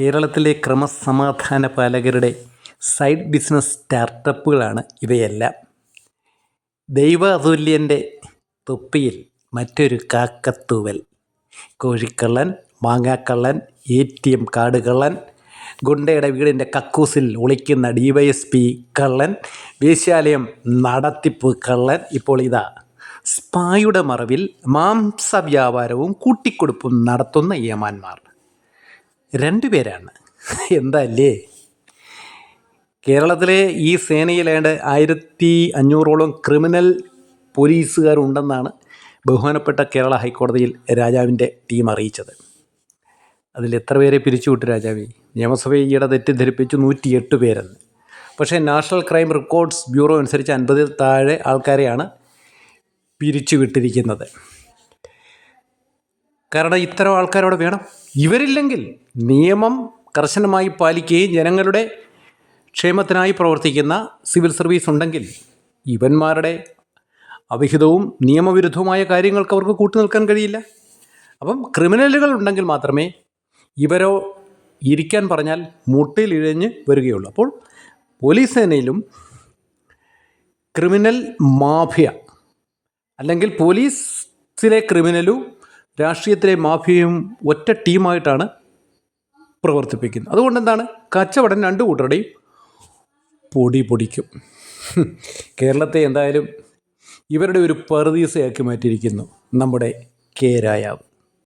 കേരളത്തിലെ ക്രമസമാധാന പാലകരുടെ side business സ്റ്റാർട്ടപ്പുകളാണ് ഇവയെല്ലാം. ദൈവ അതുല്യന്റെ തൊപ്പിയിൽ മറ്റൊരു കാക്കത്തൂവൽ. കോഴിക്കള്ളൻ മാങ്ങാക്കള്ളൻ എ ടി എം കാർഡ് കള്ളൻ ഗുണ്ടയുടെ വീടിന്റെ കക്കൂസിൽ ഒളിക്കുന്ന ഡി വൈ എസ് പി കള്ളൻ വേശ്യാലയം നടത്തിപ്പ് കള്ളൻ. ഇപ്പോൾ ഇതാ സ്പായുടെ മറവിൽ മാംസ വ്യാപാരവും കൂട്ടിക്കൊടുപ്പും നടത്തുന്ന ഏമാന്മാർ. രണ്ടുപേരാണ്. പേരാണ് എന്തല്ലേ? കേരളത്തിലെ ഈ സേനയിലേണ്ട് ആയിരത്തി അഞ്ഞൂറോളം ക്രിമിനൽ പോലീസുകാരുണ്ടെന്നാണ് ബഹുമാനപ്പെട്ട കേരള ഹൈക്കോടതിയിൽ രാജാവിന്റെ ടീം അറിയിച്ചത്. അതിൽ എത്ര പേരെ പിരിച്ചുവിട്ടു രാജാവി? നിയമസഭയെ ഈയിടെ തെറ്റിദ്ധരിപ്പിച്ചു നൂറ്റിയെട്ട് പേരെന്ന്. പക്ഷേ നാഷണൽ ക്രൈം റെക്കോർഡ്സ് ബ്യൂറോ അനുസരിച്ച് അൻപതിൽ താഴെ ആൾക്കാരെയാണ് പിരിച്ചുവിട്ടിരിക്കുന്നത്. കാരണം ഇത്തരം ആൾക്കാരോട് വേണം. ഇവരില്ലെങ്കിൽ നിയമം കർശനമായി പാലിക്കുകയും ജനങ്ങളുടെ ക്ഷേമത്തിനായി പ്രവർത്തിക്കുന്ന സിവിൽ സർവീസ് ഉണ്ടെങ്കിൽ ഇവന്മാരുടെ അവിഹിതവും നിയമവിരുദ്ധവുമായ കാര്യങ്ങൾക്ക് അവർക്ക് കൂട്ടുനിൽക്കാൻ കഴിയില്ല. അപ്പം ക്രിമിനലുകൾ ഉണ്ടെങ്കിൽ മാത്രമേ ഇവരോ ഇരിക്കാൻ പറഞ്ഞാൽ മുട്ടിലിഴഞ്ഞ് വരികയുള്ളൂ. അപ്പോൾ പോലീസ് സേനയിലും ക്രിമിനൽ മാഫിയ അല്ലെങ്കിൽ പോലീസിലെ ക്രിമിനലും രാഷ്ട്രീയത്തിലെ മാഫിയയും ഒറ്റ ടീമായിട്ടാണ് പ്രവർത്തിപ്പിക്കുന്നത്. അതുകൊണ്ട് എന്താണ് കച്ചവടം രണ്ട് കൂട്ടരുടെയും പൊടി പൊടിക്കും. കേരളത്തെ എന്തായാലും ഇവരുടെ ഒരു പറുദീസയാക്കി മാറ്റിയിരിക്കുന്നു നമ്മുടെ കെ രായാവ്